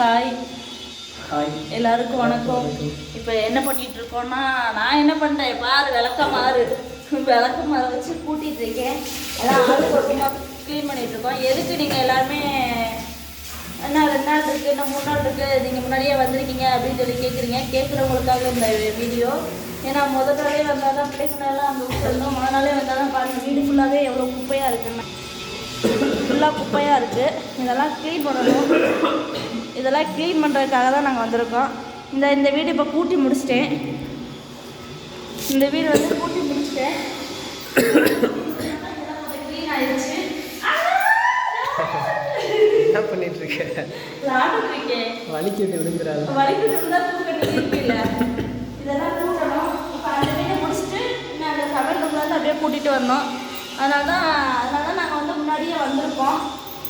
Hi hi எல்லாருக்கும் வணக்கம். இப்போ என்ன பண்ணிட்டு இருக்கோம்னா நான் என்ன பண்ணுறேன் பாரு விளக்கமாறு விளக்கமாறு வச்சு கூட்டிட்டு இருக்கேன். எல்லாம் ஆள் பக்கமாக க்ளீன் பண்ணிட்டு இருக்கோம். எதுக்கு நீங்கள் எல்லாருமே என்ன ரெண்டு நாள் இருக்குது இன்னும் மூணு நாள் இருக்குது நீங்கள் முன்னாடியே வந்திருக்கீங்க அப்படின்னு சொல்லி கேட்குறீங்க கேட்குறவங்களுக்காக இந்த வீடியோ ஏன்னா முதல் நாளே வந்தால் தான் பிள்ளைங்களெல்லாம் அங்கே விட்டுருந்தோம் மொதல் நாளே வந்தால் தான் பாருங்கள் வீடு ஃபுல்லாகவே எவ்வளோ குப்பையாக இருக்குன்னு. ஃபுல்லாக குப்பையாக இருக்குது இதெல்லாம் க்ளீன் பண்ணணும். இதெல்லாம் க்ளீன் பண்ணுறதுக்காக தான் நாங்கள் வந்திருக்கோம். இந்த இந்த வீடு இப்போ கூட்டி முடிச்சிட்டேன். இந்த வீடு வந்து கூட்டி முடிச்சிட்டேன். க்ளீன் ஆயிடுச்சு என்ன பண்ணிட்டு இருக்க வலிக்கிட்டு விழுந்துறாரு வலிக்கிட்டு இருந்தால் தூக்கட்டு இதெல்லாம் கூட்டணும் இப்போ அந்த வீட்டை முடிச்சுட்டு அந்த சமையல் இருந்து அப்படியே கூட்டிகிட்டு வரணும் அதனால தான் அதனால தான் நாங்கள் வந்து முன்னாடியே வந்திருக்கோம்.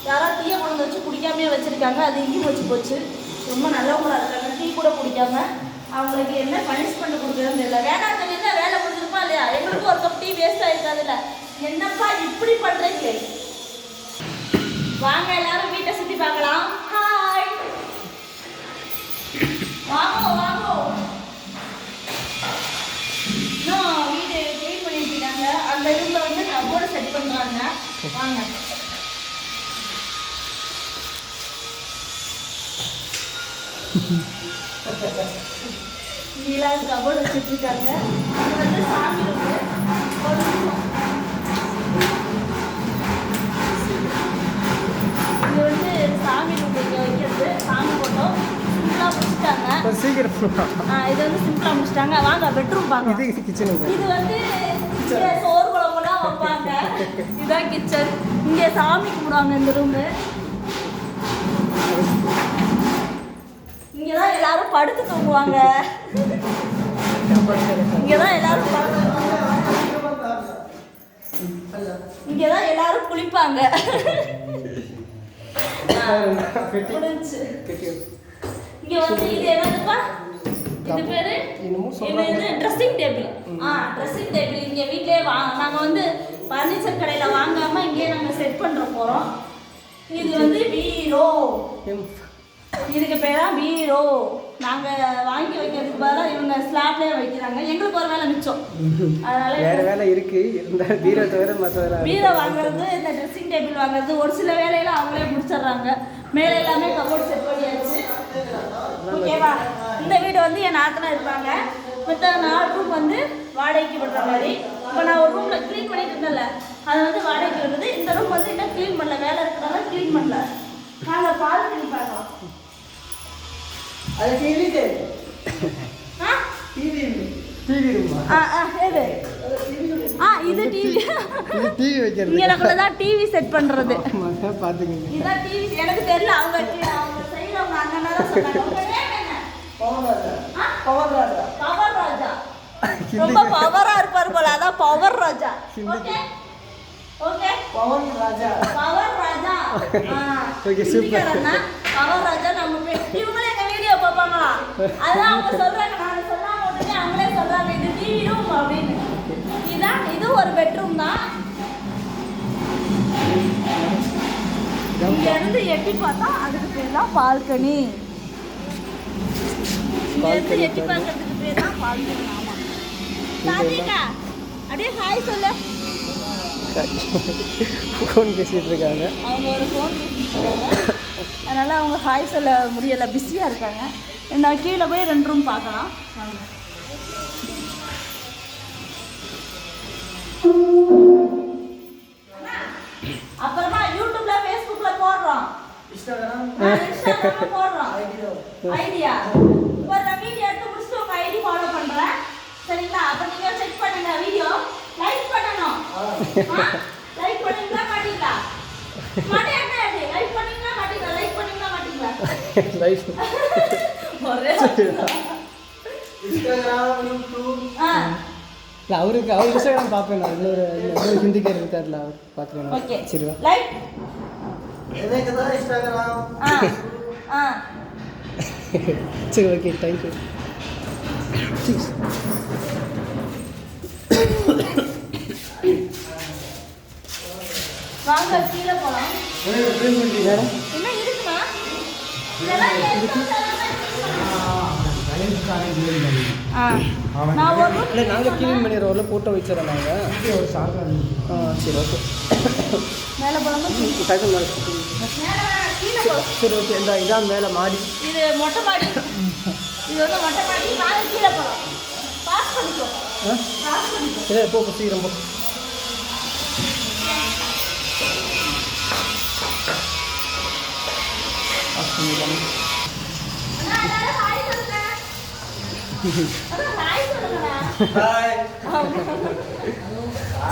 யாராவது டீயை கொண்டு வச்சு குடிக்காமே வச்சுருக்காங்க. அது இங்கேயும் வச்சு போச்சு. ரொம்ப நல்லவங்களாக இருக்காங்க. டீ கூட குடிக்காம அவங்களுக்கு என்ன பனிஷ்மெண்ட் கொடுக்குறதுன்னு தெரியல. வேணாம் சொல்லியிருந்தா வேலை முடிஞ்சிருப்பா இல்லையா? எங்களுக்கும் ஒரு கப் டீ வேஸ்ட் ஆயிருக்காதுல்ல. என்னப்பா இப்படி பண்ணுறீங்களே வாங்க எல்லாரும் வீட்டை சுற்றி பார்க்கலாம். ஹாய் வாங்க வாங்க. இன்னும் வீடு க்ளீன் பண்ணிட்டு இருக்காங்க. அந்த ரூமில் வந்து கபோர்டு செட் பண்ணுறாங்க வாங்க. இங்கெல்லாம் கபோர்டு வச்சுட்டு இருக்காங்க இது வந்து சாமி. இது. வந்து சாமி இங்கே வைக்கிறது சாமி போட்டோ சிம்பிளாக முடிச்சிட்டாங்க சீக்கிரம் இது வந்து சிம்பிளா முடிச்சிட்டாங்க வாங்க பெட்ரூம் பார்க்கலாம் இது வந்து சோறு குழம்புலாம் வைப்பாங்க இதான் கிச்சன் இங்க சாமி கும்பிடுவாங்க இந்த ரூமு எல்லாரும் படுத்து தூங்குவாங்க. இங்கதான் எல்லாரும் இங்கதான் எல்லாரும் குளிப்பாங்க. இங்க வந்து இது என்னதுப்பா? இது பேரு? என்ன ட்ரெஸ்ஸிங் டேபிள் ஆ ட்ரெஸ்ஸிங் டேபிள் இங்க வீட்லயே வா நாங்க வந்து பர்னிச்சர் கடையில வாங்காம இங்கேயே நாங்க செட் பண்ற போறோம். இது வந்து வீரோ இதுக்கு பேர் தான் பீரோ. நாங்க வாங்கி வைக்கிறதுக்கு பதிலாக இவங்க ஸ்லாப்லயே வைக்கிறாங்க. எங்களுக்கு ஒரு வேலை மிச்சம். அதனால வேற வேலை இருக்கு. இருந்தாலும் பீரோ தவிர மற்ற பீரோ வாங்குறது இந்த ட்ரெஸ்ஸிங் டேபிள் வாங்குறது ஒரு சில வேலையில அவங்களே முடிச்சிடுறாங்க. மேலே எல்லாமே கபோர்ட் செட் பண்ணியாச்சு. ஓகேவா இந்த வீடு வந்து என் நாத்தனா இருப்பாங்க. மற்ற நாலு ரூம் வந்து வாடகைக்கு விடுற மாதிரி. இப்போ நான் ஒரு ரூமில் க்ளீன் பண்ணிட்டு இருந்தேன்ல. அது வந்து வாடகைக்கு விடுறது. இந்த ரூம் வந்து இன்னும் க்ளீன் பண்ணல. வேலை இருக்கிறதால க்ளீன் பண்ணல. நாங்கள் பால் பண்ணி பார்க்கலாம் அது டிவி ஆ? டிவி டிவி ரூமா ஆ ஆ எது? ஆ இது டிவி இது டிவி வைக்கிறது. இங்கே தான் டிவி செட் இதான் டிவி எனக்கு தெரியல அவங்க அவங்க செய்யறவங்க அண்ணனா தான் சொன்னாங்க. உங்க name என்ன? ஆ? பவர் ராஜா ரொம்ப பவரா இருப்பாரு போல அதான் power Raja okay okay Pavan Raja power Raja super. Power Raja நம்ம பேர் இவங்களே எங்க வீடியோ பார்ப்பாங்களா அதான் அவங்க சொல்றாங்க நான் சொல்லாம உடனே அவங்களே சொல்றாங்க இது டிவி ரூம் அப்படின்னு. இதான் இது ஒரு பெட்ரூம் தான். இங்க இருந்து எட்டி பார்த்தா அதுக்கு பேர் தான் பால்கனி. இங்க இருந்து Balcony எட்டி பார்க்கறதுக்கு பேர் தான் பால்கனி. ஆமா. சாந்திகா அப்படியே ஹாய் சொல்லு. ஃபோன் பேசிட்டு இருக்காங்க. அவங்க ஒரு ஃபோன் அதனால அவங்க ஹாய் சொல்ல முடியல பிஸியாக இருக்காங்க. நான் கீழே போய் ரெண்டு ரூம் பார்க்கலாம். அப்புறமா யூடியூப்ல ஃபேஸ்புக்ல போடுறோம். போடுறோம். ஐடியா. இப்போ நான் வீடியோ எடுத்து முடிச்சுட்டு உங்க ஐடி ஃபாலோ பண்றேன். சரிங்களா? அப்ப நீங்க செக் பண்ணுங்க வீடியோ. லைக் பண்ணணும். லைக் பண்ணுவீங்களா மாட்டீங்களா? மாட்டேன் லைக் பண்ணுவீங்களா மாட்டீங்களா? லைக் பண்ணுவீங்களா மாட்டீங்களா? ஆ இல்லை அவருக்கு அவர் இன்ஸ்டாகிராம் பார்ப்பேன் நான். இன்னொரு இன்னொரு ஹிந்திக்காரர் இருக்கார்ல அவர் ஓகே. பார்த்துக்கலாம் சரி வா. லைக் ஆ. ஆ. சரி ஓகே தேங்க்யூ வாங்க கீழே போலாம். மேடம் என்ன இருக்குமா? இதெல்லாம் எதுக்கு ஆ நான் ஒரு இல்லை நாங்கள் க்ளீன் பண்ணிடுறோம்ல போட்டோ வச்சிடறோம் நாங்கள் ஒரு சார்ஜ் ஆ சரி ஓகே. மேலே மேலே சரி ஓகே. இந்த இதான் மேலே மாடி. இது மொட்டை மாடி. இது வந்து மொட்டை மாடி. மேலே கீழே போகலாம் பாஸ் பண்ணிக்கோ. ஆ? பாஸ் பண்ணிக்கோ. இல்லை போ போ, சீக்கிரம் போ. ஆஃப் பண்ணிடலாமா?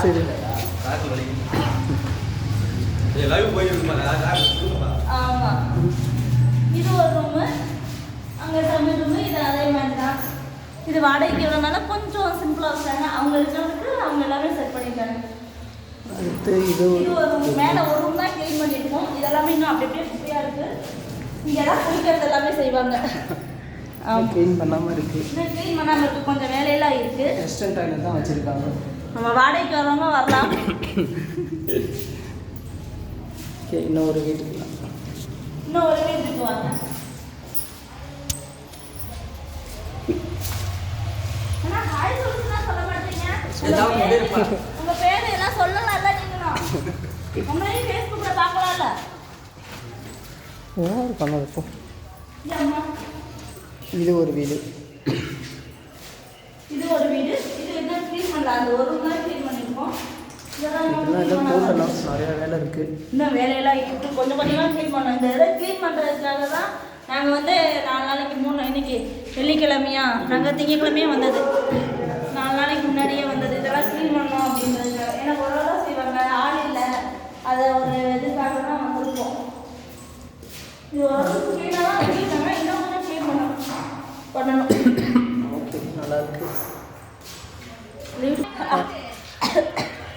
சரி இது ஒரு ரூமு அங்கே சமையல் ரூமு இது அதே மாதிரி தான் இது வாடகைக்கு எவ்வளோனால கொஞ்சம் சிம்பிளாக வச்சாங்க அவங்க இருக்கிறதுக்கு அவங்க எல்லாமே செட் பண்ணிட்டாங்க அடுத்து இது ஒரு ஒரு மேலே ஒரு ரூம் தான் க்ளீன் பண்ணியிருக்கோம். இதெல்லாமே இன்னும் அப்படி அப்படியே குப்பையாக இருக்குது இங்கெல்லாம் குளிக்கிறது எல்லாமே செய்வாங்க. க்ளீன் பண்ணாமல் இருக்குது இன்னும் க்ளீன் பண்ணாமல் இருக்கு. கொஞ்சம் வேலையெல்லாம் இருக்குது வெஸ்டர்ன் டாய்லெட் தான் வச்சுருக்காங்க. நம்ம வாடகைக்கு வரவங்க வரலாம். ஓகே இன்னும் ஒரு வீட்டுக்கு இன்னும் ஒரு வீட்டுக்கு வாங்க. உங்க பேரு- எல்லாம் சொல்லலாம்ல நீங்களும். உங்களையும் பார்க்கலாம்ல? யார் பண்ணது இது ஒரு வீடு. இது ஒரு வீடு. இது என்ன க்ளீன் பண்ணல அந்த ஒரு room தான் க்ளீன் பண்ணிருக்கோம் இதெல்லாம் எல்லாம் போட்டலாம். நிறைய வேலை இன்னும் வேலையெல்லாம் இருக்கு. கொஞ்சம் கொஞ்சமாக க்ளீன் பண்ணோம் இந்த இதை க்ளீன் பண்ணுறதுக்காக தான் நாங்கள் வந்து நாலு நாளைக்கு மூணு இன்னைக்கு வெள்ளிக்கிழமையா நாங்கள் திங்கக்கிழமையே வந்தது. நாலு நாளைக்கு முன்னாடியே வந்தது. இதெல்லாம் க்ளீன் பண்ணோம் அப்படின்றதுக்காக. ஏன்னா ஒரு செய்வாங்க. ஆள் இல்லை. அதை ஒரு இதுக்காக தான் வந்திருக்கோம். இது ஓரளவுக்கு க்ளீனாக தான் வச்சுருக்காங்க இன்னும் கொஞ்சம் க்ளீன் பண்ணணும் பண்ணணும் ஓகே நல்லா இருக்கு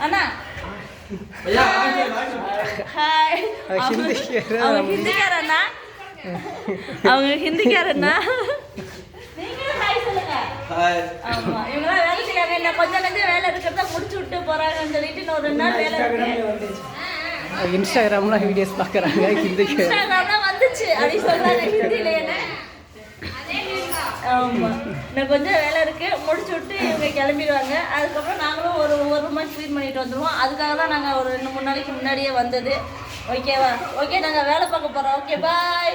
அண்ணா ஹாய் அது ஹிந்திக்காரா? அவங்க ஹிந்திக்காரண்ணா அவங்க ஹிந்திக்காரண்ணா ஆமா இவங்களாம் வேலை செய்யாங்க என்ன கொஞ்சம் கொஞ்சம் வேலை இருக்கிறத முடிச்சு விட்டு போறாங்கன்னு சொல்லிட்டு இன்னும் ஒரு ரெண்டு நாள் வேலை இன்ஸ்டாகிராம்லாம் வீடியோஸ் பார்க்குறாங்க ஹிந்திக்கு இன்ஸ்டாகிராம்ல வந்துச்சு. அப்படி சொல்றாங்க ஹிந்தில என்ன? ஆமா. இன்னும் கொஞ்சம் வேலை இருக்கு. முடிச்சு விட்டு இவங்க கிளம்பிடுவாங்க. அதுக்கப்புறம் நாங்களும் ஒரு ஒரு மாதம் க்ளீன் பண்ணிட்டு வந்துடுவோம் அதுக்காக தான் நாங்கள் ஒரு ரெண்டு மூணு நாளைக்கு முன்னாடியே வந்தது. ஓகேவா? ஓகே நாங்கள் வேலை பார்க்க போகிறோம் ஓகே பாய்